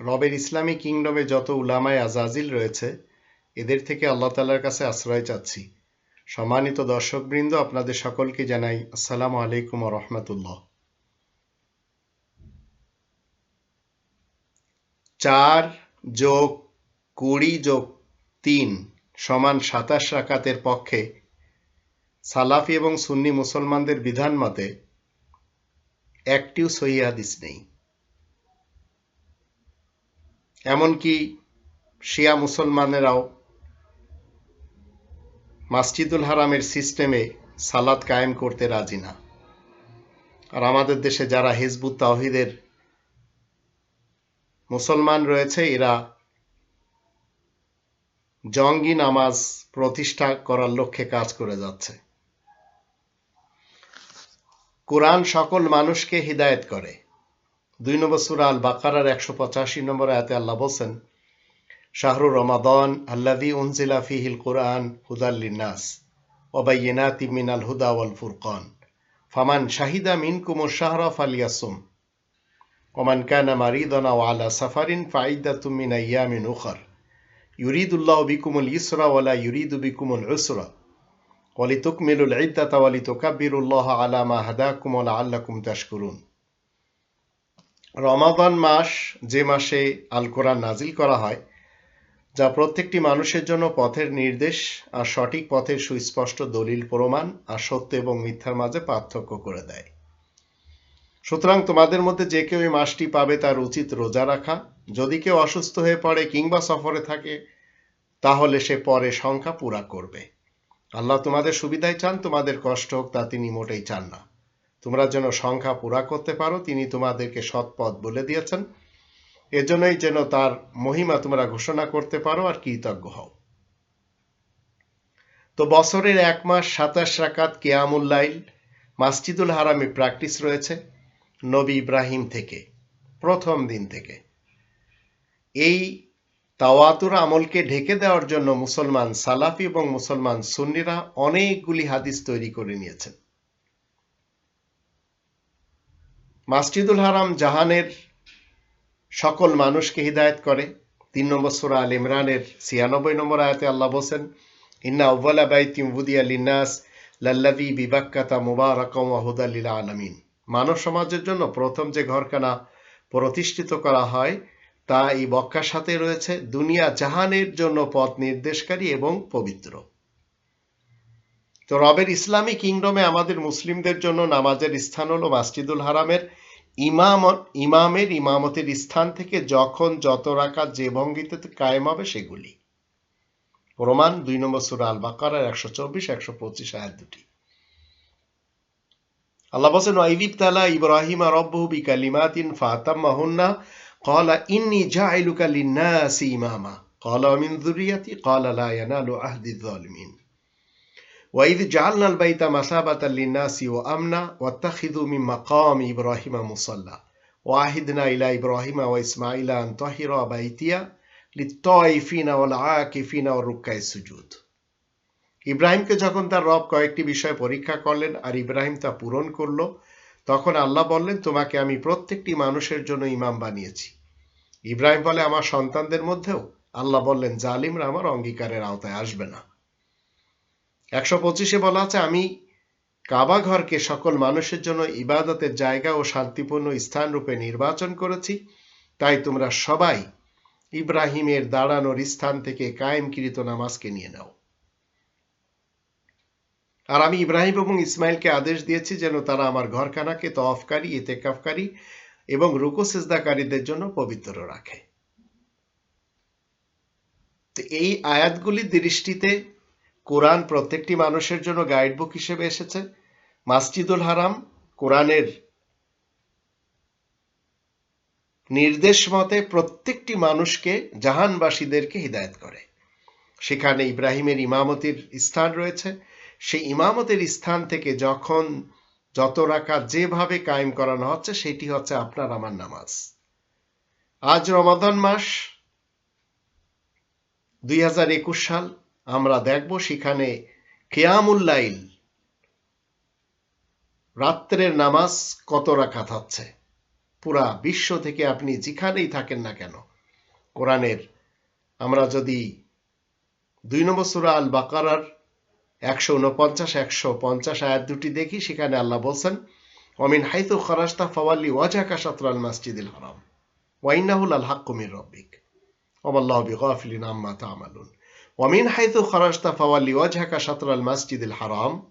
রবের ইসলামী কিংডমে যত উলামায় আজাজিল রয়েছে, এদের থেকে আল্লাহ তালার কাছে আশ্রয় চাচ্ছি। সম্মানিত দর্শকবৃন্দ, আপনাদের সকলকে জানাই আসসালামু আলাইকুম রহমতুল্লাহ। চার যোগ কুড়ি যোগ তিন সমান সাতাশ রাকাতের পক্ষে সালাফি এবং সুন্নি মুসলমানদের বিধান মতে একটিও সহি হাদিস নেই। এমনকি শিয়া মুসলমানেরাও মাসজিদুল হারামের সিস্টেমে সালাদ কায়েম করতে রাজি না। আর আমাদের দেশে যারা হিজবুত তাহিদের মুসলমান রয়েছে, এরা জঙ্গি নামাজ প্রতিষ্ঠা করার লক্ষ্যে কাজ করে যাচ্ছে। কোরআন সকল মানুষকে হিদায়ত করে। দুই নম্বর সুরা আল বাকারার একশো পঁচাশি নম্বর আয়াতে আল্লাহ বলছেন শাহরুর রমাদন আল্লাদি উনজিলা ফিহিল কোরআন হুদাল্লিনাস ওবাইনাতি মিনাল হুদা ওয়াল ফুরকান ফামান শাহিদা মিন কুমুর শাহরা ফালিয়াসুম ওমান কানা মারিদনা ও আলা সাফারিন ফাইদা তুমিন ইয়ামিন উখর ইউরিদুল্লাহ বিকুমুল ইসরা ওয়ালা ইউরিদু বিকুমুল উসরা ولتكملوا العدة ولتكبروا الله على ما هداكم ولعلكم تشكرون রমাদান মাস যে মাসে আল কোরআন নাজিল করা হয়, যা প্রত্যেকটি মানুষের জন্য পথের নির্দেশ আর সঠিক পথের সুস্পষ্ট দলিল, প্রমাণ আর সত্য এবং মিথ্যার মাঝে পার্থক্য করে দেয়। সুতরাং তোমাদের মধ্যে যে কেউ এই মাসটি পাবে তার উচিত রোজা রাখা। যদি কেউ অসুস্থ হয়ে পড়ে কিংবা সফরে থাকে, তাহলে সে পরে সংখ্যা পুরা করবে। আল্লাহ তোমাদের সুবিধায় চান, তোমাদের কষ্ট হোক, তা তিনি মোটেই চান না। তোমরা যেন সংখ্যা পুরা করতে পারো, তিনি তোমাদেরকে সৎপথ বলে দিয়েছেন। এজন্যই যেন তার মহিমা তোমরা ঘোষণা করতে পারো আর কৃতজ্ঞ হও। তো বছরের এক মাস সাতাশ রাকাত কেয়ামুল্লাইল মাসজিদুল হারামে প্র্যাকটিস রয়েছে নবী ইব্রাহিম থেকে, প্রথম দিন থেকে। এই তাওয়াতুর আমলকে ঢেকে দেওয়ার জন্য মুসলমান সালাফি এবং মুসলমান সুন্নিরা অনেকগুলি হাদিস তৈরি করে নিয়েছেন। মাসজিদুল হারাম জাহানের সকল মানুষকে হিদায়ত করে। তিন নম্বর সুরা আল ইমরানের ছিয়ানব্বই নম্বর আয়াতে আল্লাহ বলছেন, ইন্না উব্বালা বাইতিম বুদিয়া লিন্নাস লাল্লাদি বিবাক্কাতা মুবারকম ওয়াহুদাল্লিল আলমিন। মানব সমাজের জন্য প্রথম যে ঘরখানা প্রতিষ্ঠিত করা হয়, তা এই বক্কার সাথে রয়েছে। দুনিয়া জাহানের জন্য পথ নির্দেশকারী এবং পবিত্র। তো রবের ইসলামী কিংডমে আমাদের মুসলিমদের জন্য নামাজের স্থান হলো মাসজিদুল হারামের ইমাম ইমামের ইমামতের স্থান থেকে যখন যত রাখা যে ভঙ্গিতে কায়েম হবে সেগুলি প্রমাণ দুই নম্বর সুরা আল বাকার একশো চব্বিশ একশো পঁচিশ আয়াত দুটি আল্লাহ বলছেন ওয়াইদিব তালা ইব্রাহিম রব্বহু বিকালিমাতিন ফাতাম্মাহুন্না قال إني جاعلك للناس إماما قال ومن ذريتي قال لا ينال عهد الظالمين ওয়াইদ জাহাল্লাল বাইতা মাসাবাত আল্লিনাসি ও আমনা ওয়াত্তাখিদু মিন মাকাম ইব্রাহিমা মুসাল্লা ওয়াহিদনা ইলা ইব্রাহিমা ওয়া ইসমাইলা আন তাহিরা বাইতিয়া লিত্তাইফিনা ওয়াল ইব্রাহিমকে যখন তার রব কয়েকটি বিষয় পরীক্ষা করলেন আর ইব্রাহিম তা পূরণ করল, তখন আল্লাহ বললেন, তোমাকে আমি প্রত্যেকটি মানুষের জন্য ইমাম বানিয়েছি। ইব্রাহিম বলে, আমার সন্তানদের মধ্যেও? আল্লাহ বললেন, জালিমরা আমার অঙ্গীকারের আওতায় আসবে না। একশো পঁচিশে বলা আছে, আমি কাবা ঘরকে সকল মানুষের জন্য ইবাদতের জায়গা ও শান্তিপূর্ণ স্থান রূপে নির্বাচন করেছি। তাই তোমরা সবাই ইব্রাহিমের দাঁড়ানোর স্থান থেকে কায়েমকৃত নামাজকে নিয়ে নাও। আর আমি ইব্রাহিম এবং ইসমাইলকে আদেশ দিয়েছি যেন তারা আমার ঘরখানাকে তফকারী ইতেকাফকারী এবং রুকু সেজদাকারীদের জন্য পবিত্র রাখে। তো এই আয়াতগুলির দৃষ্টিতে কোরআন প্রত্যেকটি মানুষের জন্য গাইড বুক হিসেবে এসেছে। মাসজিদুল হারাম কোরআনের নির্দেশ মতে প্রত্যেকটি মানুষকে জাহানবাসীদেরকে হিদায়ত করে। সেখানে ইব্রাহিমের ইমামতির স্থান রয়েছে। সেই ইমামতের স্থান থেকে যখন যত রাখা যেভাবে কায়েম করানো হচ্ছে, সেটি হচ্ছে আপনার আমার নামাজ। আজ রমাদান মাস, দুই হাজার একুশ সাল। আমরা দেখব সেখানে কেয়ামুল্লাইল রাত্রের নামাজ কত রাখাত হচ্ছে পুরা বিশ্ব থেকে আপনি যেখানেই থাকেন না কেন, কোরআনের আমরা যদি দুই নম্বর সুরা আল বাকারার একশো উনপঞ্চাশ, একশো পঞ্চাশ আয়াত দুটি দেখি, সেখানে আল্লাহ বলছেন অমিন হাইতু খরাস্তা ফওয়াল্লি ওয়াজাকা সাতরাল মাসজিদুল হারাম ওয়াইনাহুল আল হাক্কুমির রব্বিক ওমাল্লাহ বিগাফিলিন আম্মা তামালুন ومن حيث خرجت فولي وجهك شطر المسجد الحرام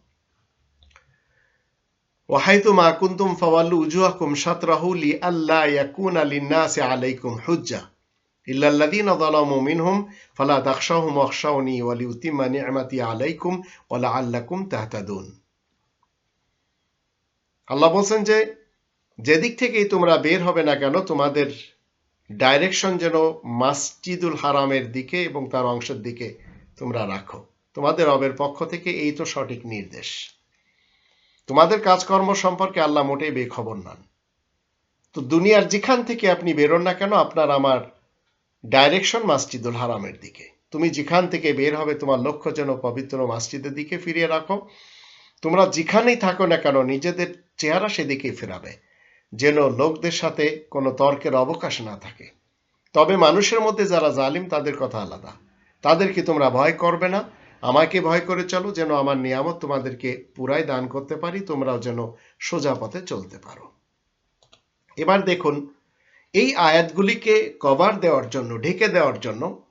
وحيث ما كنتم فولوا وجوهكم شطره لئلا يكون للناس عليكم حجة إلا الذين ظلموا منهم فلا تخشوهم واخشوني وليتم نعمتي عليكم ولعلكم تهتدون আল্লাহ বলছেন যে যেদিক থেকেই তোমরা বের হবে না কেন তোমাদের ডাইরেকশন যেন মাসজিদুল হারামের দিকে এবং তার অংশের দিকে তোমরা রাখো। তোমাদের রবের পক্ষ থেকে এই তো সঠিক নির্দেশ। তোমাদের কাজকর্ম সম্পর্কে আল্লাহ মোটেই বেখবর নন। তো দুনিয়ার যেখান থেকে আপনি বেরোন না কেন, আপনার আমার ডাইরেকশন মাসজিদুল হারামের দিকে। তুমি যেখান থেকে বের হবে, তোমার লক্ষ্য যেন পবিত্র মসজিদের দিকে ফিরিয়ে রাখো। তোমরা যেখানেই থাকো না কেন, নিজেদের চেহারা সেদিকেই ফেরাবে। যেন লোকদের সাথে কোনো তর্কের অবকাশ না থাকে। তবে মানুষের মধ্যে যারা জালিম, তাদের কথা আলাদা। তাদেরকে তোমরা ভয় করবে না। আমাকে ভয় করে চলো, যেন আমার নিয়ামত তোমাদেরকে পুরাই দান করতে পারি। তোমরাও যেন সোজা পথে চলতে পারো। এবার দেখুন, এই আয়াতগুলিকে কভার দেওয়ার জন্য, ঢেকে দেওয়ার জন্য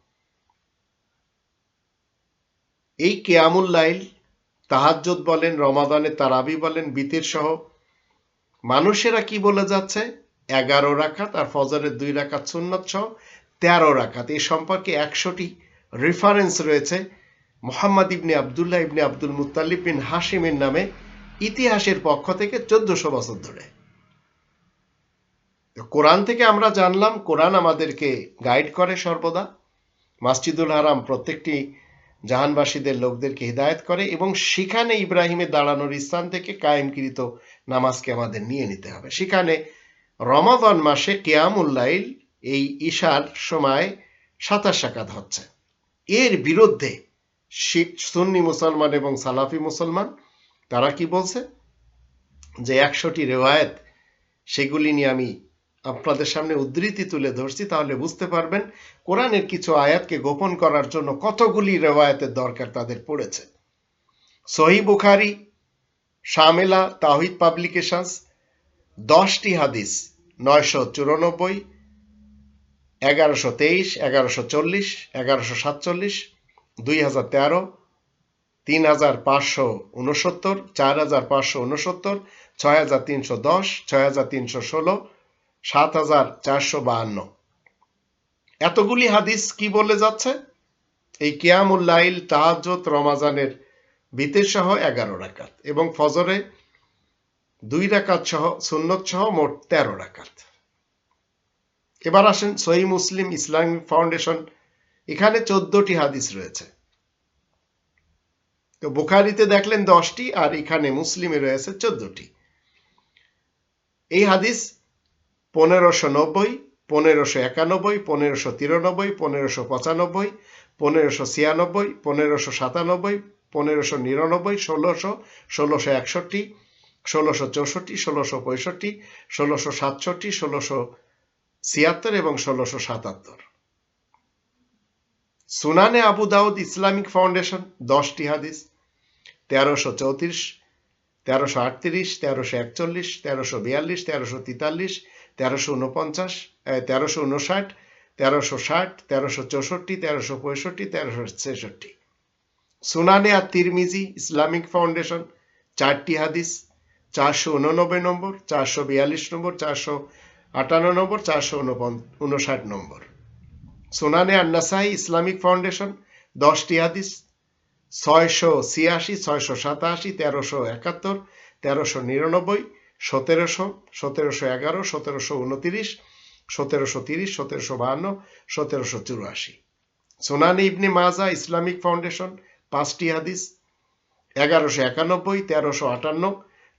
এই কেয়ামুল লাইল বলেন রমাদানে তারাবি বলেন, বিতির সহ মানুষেরা কি বলে যাচ্ছে? এগারো রাখাত আর ফজরের দুই রাখাত সুন্নত সহ তেরো রাখাত। এই সম্পর্কে একশোটি রেফারেন্স রয়েছে। মোহাম্মদ ইবনে আবদুল্লাহ ইবনে আব্দুল মুতাল্লিব বিন হাসিমের নামে ইতিহাসের পক্ষ থেকে চোদ্দশো বছর ধরে। কোরআন থেকে আমরা জানলাম, কোরআন আমাদেরকে গাইড করে সর্বদা। মাসজিদুল হারাম প্রত্যেকটি জাহানবাসীদের লোকদেরকে হিদায়ত করে এবং সেখানে ইব্রাহিমের দাঁড়ানোর স্থান থেকে কায়েমকৃত নামাজকে আমাদের নিয়ে নিতে হবে। সেখানে রমাদন মাসে কেয়ামুল্লাইল এই ঈশার সময় সাতাশ সাকাত হচ্ছে। এর বিরুদ্ধে শিখ, সুন্নি মুসলমান এবং সালাফি মুসলমান, তারা কি বলছে? যে একশোটি রেওয়ায়ত, সেগুলি নিয়ে আমি আপনাদের সামনে উদ্ধৃতি তুলে ধরছি, তাহলে বুঝতে পারবেন কোরআনের কিছু আয়াতকে গোপন করার জন্য কতগুলি রেওয়ায়তের দরকার তাদের পড়েছে। সহি বুখারি, শামেলা তাহিদ পাবলিকেশনস, দশটি হাদিস, নয়শো চুরানব্বই, এগারোশো তেইশ, এগারোশো চল্লিশ, এগারোশো সাতচল্লিশ, দুই হাজার তেরো, তিন হাজার পাঁচশো উনসত্তর, চার হাজার পাঁচশো উনসত্তর, ছয় হাজার তিনশো দশ, ছয় হাজার তিনশো ষোলো সাত হাজার চারশো বাহান্ন। এতগুলি হাদিস কি বলে যাচ্ছে? এই কিয়ামুল্লাইল তাহাজত রমাজানের বিতের সহ এগারো রাকাত এবং ফজরে দুই রাকাত সহ, সুন্নত সহ মোট তেরো রাকাত। এবার আসেন সহি মুসলিম ইসলামিক ফাউন্ডেশন। এখানে চোদ্দটি হাদিস রয়েছে। তো বুখারিতে দেখলেন দশটি আর এখানে মুসলিমে রয়েছে চোদ্দটি। এই হাদিস পনেরোশো নব্বই, পনেরোশো একানব্বই, পনেরোশো তিরানব্বই, পনেরোশো পঁচানব্বই, পনেরোশো ছিয়ানব্বই, পনেরোশো সাতানব্বই, পনেরোশো নিরানব্বই, ষোলোশো ষোলোশো একষট্টি, ষোলোশো চৌষট্টি, ষোলোশো পঁয়ষট্টি, ষোলোশো সাতষট্টি, ষোলোশো ছিয়াত্তর এবং ষোলোশো সাতাত্তর। সুনানে আবু দাউদ ইসলামিক ফাউন্ডেশন, দশটি হাদিস, তেরোশো চৌত্রিশ, তেরোশো আটত্রিশ, তেরোশো একচল্লিশ, তেরোশো বিয়াল্লিশ, তেরোশো তেতাল্লিশ তেরোশো উনপঞ্চাশ তেরোশো উনষাট তেরোশো ষাট, তেরোশো চৌষট্টি, তেরোশো পঁয়ষট্টি, তেরোশো ছেষট্টি। সুনানে আর তিরমিজি ইসলামিক ফাউন্ডেশন, চারটি হাদিস, চারশো উননব্বই নম্বর, চারশো বিয়াল্লিশ নম্বর, চারশো আটান্ন নম্বর, চারশো উনষাট নম্বর। সোনানে আন্নাসাই ইসলামিক ফাউন্ডেশন, দশটি হাদিস, ছয়শো ছিয়াশি, ছয়শো সাতাশি, তেরোশো একাত্তর, তেরোশো নিরানব্বই সতেরোশো সতেরোশো এগারো, সতেরোশো উনতিরিশ, সতেরোশো তিরিশ, সতেরোশো বাহান্ন, সতেরোশো চুরাশি। সোনানি ইবনে মাজা ইসলামিক ফাউন্ডেশন, পাঁচটি হাদিস, এগারোশো একানব্বই, তেরোশো আটান্ন,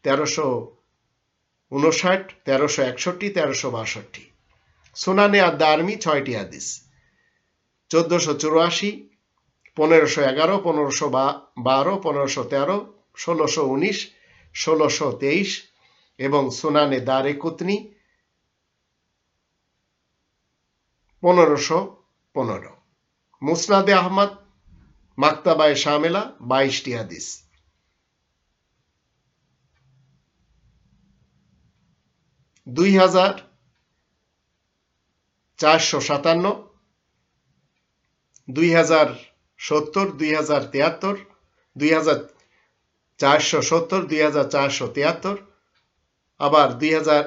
তেরোশো উনষাট, তেরোশো একষট্টি, তেরোশো বাষট্টি। সোনানে আর দারমি ছয়টি হাদিস, চোদ্দশো চুরাশি, পনেরোশো এগারো, পনেরোশো বারো, পনেরোশো তেরো, ষোলোশো উনিশ, ষোলোশো তেইশ এবং সোনানে দারে কুতনি পনেরোশো পনেরো। মুসনাদে আহমদ, মাক্তাবায় শামেলা, বাইশটি হাদিস। দুই হাজার চারশো সাতান্ন, দুই হাজার সত্তর, দুই হাজার তিয়াত্তর, দুই হাজার চারশো সত্তর, দুই হাজার চারশো তিয়াত্তর আবার দুই হাজার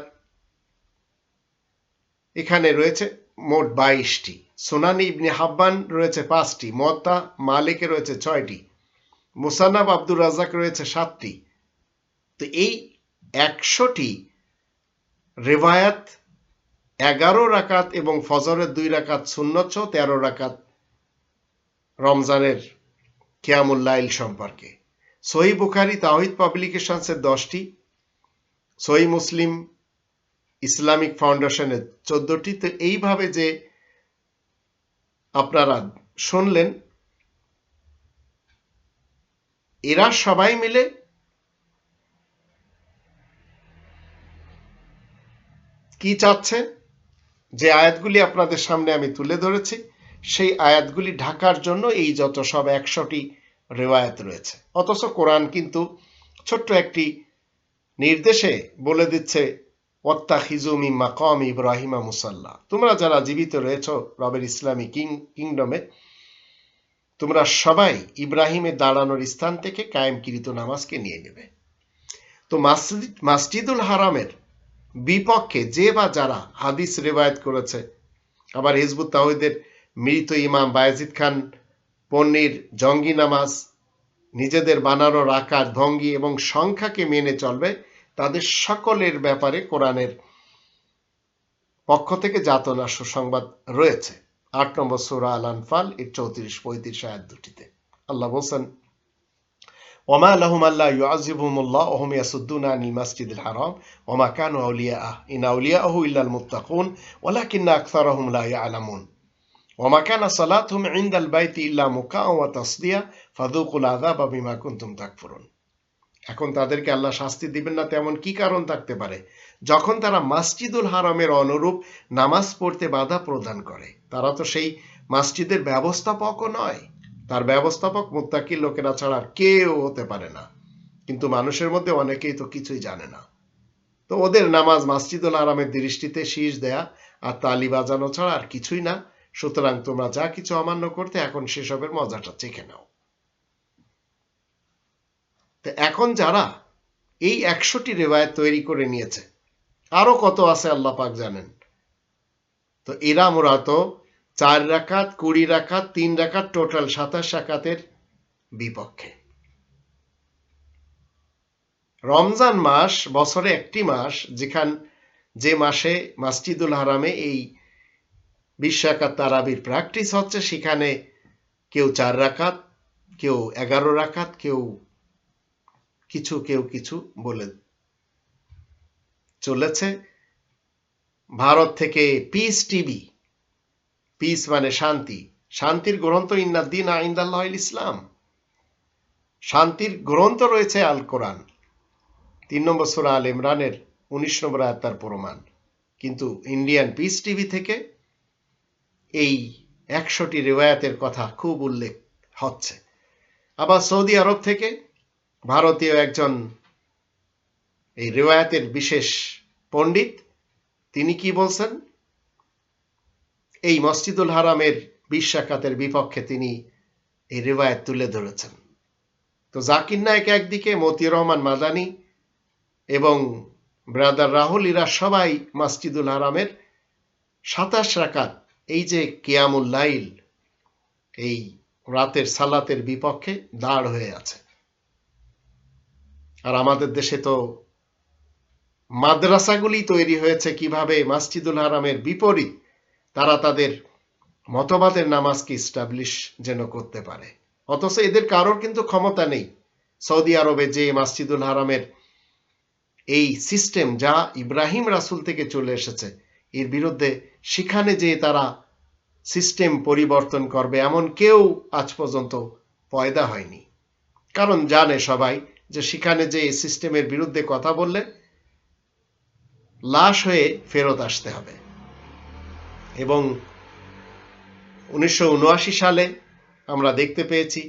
এখানে রয়েছে মোট বাইশটি। সোনানি ইবনে হাব্বান রয়েছে পাঁচটি মত্তা মালিকে রয়েছে ছয়টি, মুসান্নাব আব্দুর রাজাক রয়েছে সাতটি। তো এই একশোটি রেভায়াত এগারো রাকাত এবং ফজরের দুই রাকাত শূন্যচ্ছ তেরো রাকাত রমজানের কিয়ামুল্লাইল সম্পর্কে। সহি বুখারি তাহিদ পাবলিকেশনসের দশটি সহি মুসলিম ইসলামিক ফাউন্ডেশনের চোদ্দটি। তো এইভাবে যে আপনারা শুনলেন, এরা সবাই মিলে কি চাচ্ছে? যে আয়াতগুলি আপনাদের সামনে আমি তুলে ধরেছি, সেই আয়াতগুলি ঢাকার জন্য এই যত সব একশোটি রেওয়ায়ত রয়েছে। অথচ কোরআন কিন্তু ছোট্ট একটি নির্দেশে বলে দিচ্ছে ওত্তা খিজুমি মাকম ইব্রাহিমা মুসাল্লা। তোমরা যারা জীবিত রয়েছ রবের ইসলামী কিং কিংডমে, তোমরা সবাই ইব্রাহিমের দাঁড়ানোর স্থান থেকে কায়েমকৃত নামাজকে নিয়ে নেবে। তো মাসজিদ মাসজিদুল হারামের বিপক্ষে যে বা যারা হাদিস রেবায়ত করেছে, আবার হিজবুত তাহিদের মৃত ইমাম বায়াজিদ খান, পন্নির জঙ্গি নামাজ, নিজেদের বানানোর আকার ভঙ্গি এবং সংখ্যাকে মেনে চলবে তাদের সকলের ব্যাপারে কোরআনের পক্ষ থেকে যাতনা সুসংবাদ রয়েছে। আট নম্বর সুরা আল আনফাল এর চৌত্রিশ, পঁয়ত্রিশ আয়াত দুটিতে। আল্লাহ বলছেন, ওমা আল্লাহ ওহুম ইয়াসুদ্দুনা আনিল হারাম, ওমা কানু আউলিয়াআহ, ইন আউলিয়াআহু ইল্লাল মুত্তাকুন ওমা বাইতি ইল্লা মুকাআ ওয়া তাসদিয়া, ফাযুকুল আযাবা বিমা তাকফুরুন। এখন তাদেরকে আল্লাহ শাস্তি দিবেন না, তেমন কি কারণ থাকতে পারে? যখন তারা মাসজিদুল হারামের অনুরূপ নামাজ পড়তে বাধা প্রদান করে, তারা তো সেই মাসজিদের ব্যবস্থাপকও নয়। তার ব্যবস্থাপক মুত্তাকি লোকেরা ছাড়া কেউ হতে পারে না। কিন্তু মানুষের মধ্যে অনেকেই তো কিছুই জানে না। তো ওদের নামাজ মাসজিদুল হারামের দৃষ্টিতে শীষ দেয়া আর তালি বাজানো ছাড়া আর কিছুই না। সুতরাং তোমরা যা কিছু অমান্য করতে এখন সেসবের মজাটা চেখে নাও। তো এখন যারা এই একশোটি রেওয়ায়ত তৈরি করে নিয়েছে, আরও কত আছে আল্লাহ পাক জানেন? তো এরা মূলত চার রাকাত, কুড়ি রাকাত, তিন রাকাত, টোটাল সাতাশ রাকাতের বিপক্ষে। রমজান মাস বছরে একটি মাস যেখান যে মাসে মাসজিদুল হারামে এই বিশ রাকাত তারাবির প্র্যাকটিস হচ্ছে, সেখানে কেউ চার রাকাত, কেউ এগারো রাকাত, কেউ কিছু কেউ কিছু বলে চলেছে ভারত থেকে পিস টিভি পিস মানে শান্তি। শান্তির গ্রন্থ ইন্নাদ্দিন আইন্দাল্লাহ ইসলাম শান্তির গ্রন্থ রয়েছে আল কোরআন। তিন নম্বর সুরা আল ইমরানের উনিশ নম্বর আয়াত তার প্রমাণ। কিন্তু ইন্ডিয়ান পিস টিভি থেকে এই একশোটি রেওয়ায়াতের কথা খুব উল্লেখ হচ্ছে। আবার সৌদি আরব থেকে ভারতীয় একজন এই রেওয়ায়াতের বিশেষ পণ্ডিত, তিনি কি বলছেন? এই মসজিদুল হারামের বিশ্বাকাতের বিপক্ষে তিনি এই রেওয়ায়ত তুলে ধরেছেন। তো জাকির নায়ক একদিকে মতিউর রহমান মাদানি এবং ব্রাদার রাহুল ইরা সবাই মাসজিদুল হারামের সাতাশ রাকাত, এই যে কিয়ামুল লাইল, এই রাতের সালাতের বিপক্ষে দাঁড় হয়ে আছে। আর আমাদের দেশে তো মাদ্রাসাগুলি তৈরি হয়েছে কীভাবে মাসজিদুল হারামের বিপরীত, তারা তাদের মতবাদের নামাজকে ইস্টাবলিশ যেন করতে পারে। অথচ এদের কারোর কিন্তু ক্ষমতা নেই সৌদি আরবে যে মাসজিদুল হারামের এই সিস্টেম যা ইব্রাহিম রাসুল থেকে চলে এসেছে, এর বিরুদ্ধে সেখানে যে তারা সিস্টেম পরিবর্তন করবে এমন কেউ আজ পর্যন্ত পয়দা হয়নি। কারণ জানে সবাই যে সেখানে যে সিস্টেমের বিরুদ্ধে কথা বললে লাশ হয়ে ফেরত আসতে হবে। এবং উনিশশো উনআশি সালে আমরা দেখতে পেয়েছি,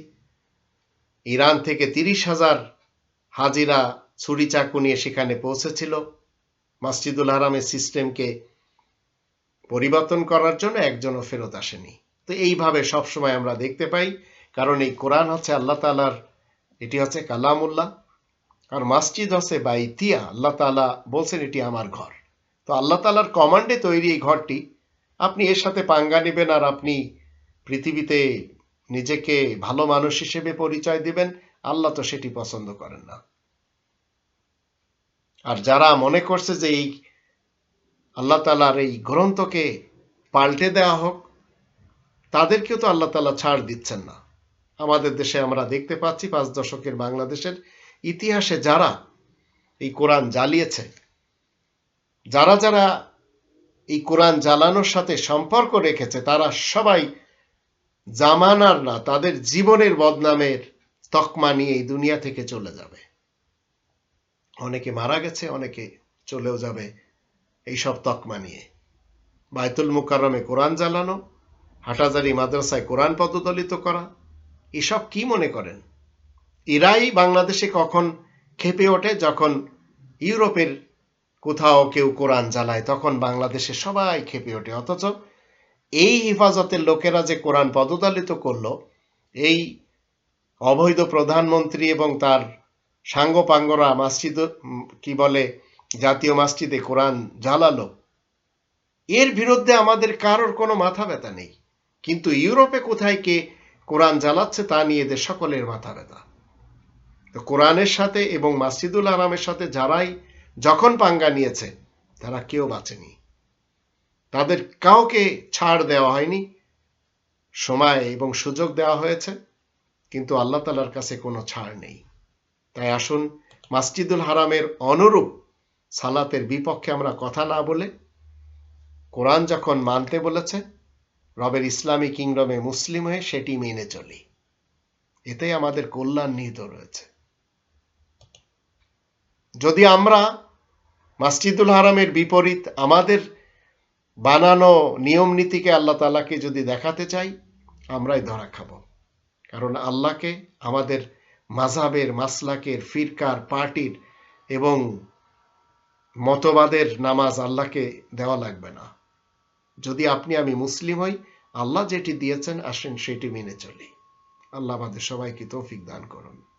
ইরান থেকে তিরিশ হাজার হাজিরা ছুরি চাকু নিয়ে সেখানে পৌঁছেছিল। মসজিদুল হারামের সিস্টেমকে পরিবর্তন করার জন্য একজনও ফেরত আসেনি। তো এইভাবে সবসময় আমরা দেখতে পাই, কারণ এই কোরআন হচ্ছে আল্লাহ তালার এটি হচ্ছে কালামুল্লাহ। আর মসজিদ হচ্ছে বা ইতিয়া আল্লাহ তালা বলছেন এটি আমার ঘর। তো আল্লাহ তালার কমান্ডে তৈরি এই ঘরটি। আপনি এর সাথে পাঙ্গা নেবেন আর আপনি পৃথিবীতে নিজেকে ভালো মানুষ হিসেবে পরিচয় দিবেন। আল্লাহ তো সেটি পছন্দ করেন না। আর যারা মনে করছে যে এই আল্লাহ তালার এই গ্রন্থকে পাল্টে দেওয়া হোক, তাদেরকেও তো আল্লাহ তালা ছাড় দিচ্ছেন না। আমাদের দেশে আমরা দেখতে পাচ্ছি পাঁচ দশকের বাংলাদেশের ইতিহাসে যারা এই কোরআন জ্বালিয়েছে, যারা যারা এই কোরআন জ্বালানোর সাথে সম্পর্ক রেখেছে, তারা সবাই জামানার না, তাদের জীবনের বদনামের তকমা নিয়ে এই দুনিয়া থেকে চলে যাবে। অনেকে মারা গেছে, অনেকে চলেও যাবে এইসব তকমা নিয়ে। বায়তুল মুকাররমে কোরআন জ্বালানো হাটাজারি মাদ্রাসায় কোরআন পদদলিত করা এসব কি মনে করেন? এরাই বাংলাদেশে কখন খেপে ওঠে, যখন ইউরোপের কোথাও কেউ কোরআন জ্বালায়, তখন বাংলাদেশে সবাই খেপে ওঠে। অথচ এই হেফাজতের লোকেরা যে কোরআন পদতালিত করল, এই অবৈধ প্রধানমন্ত্রী এবং তার সাঙ্গপাঙ্গরা মসজিদ, কি বলে, জাতীয় মসজিদে কোরআন জ্বালালো, এর বিরুদ্ধে আমাদের কারোর কোনো মাথা ব্যথা নেই। কিন্তু ইউরোপে কোথায় কে কোরআন জ্বালাচ্ছে, তা নিয়ে এদের সকলের মাথা ব্যথা। তো কোরআনের সাথে এবং মাসজিদুল আরামের সাথে যারাই যখন পাঙ্গা নিয়েছে, তারা কেউ বাঁচেনি। তাদের কাউকে ছাড় দেওয়া হয়নি। সময় এবং সুযোগ দেওয়া হয়েছে, কিন্তু আল্লাহ তালার কাছে কোনো ছাড় নেই। তাই আসুন, মাসজিদুল হারামের অনুরূপ সালাতের বিপক্ষে আমরা কথা না বলে, কোরআন যখন মানতে বলেছে রবের ইসলামী কিংডমে মুসলিম হয়ে সেটি মেনে চলি। এতেই আমাদের কল্যাণ নিহিত রয়েছে। যদি আমরা মাসজিদুল হারামের বিপরীত আমাদের বানানো নিয়ম নীতিকে আল্লাহ তালাকে যদি দেখাতে চাই, আমরাই ধরা খাব। কারণ আল্লাহকে, আমাদের মাঝাবের মাসলাকের, ফিরকার, পার্টির এবং মতবাদের নামাজ আল্লাহকে দেওয়া লাগবে না। যদি আপনি আমি মুসলিম হই, আল্লাহ যেটি দিয়েছেন, আসেন সেটি মেনে চলি। আল্লাহ আমাদের সবাইকে তৌফিক দান করুন।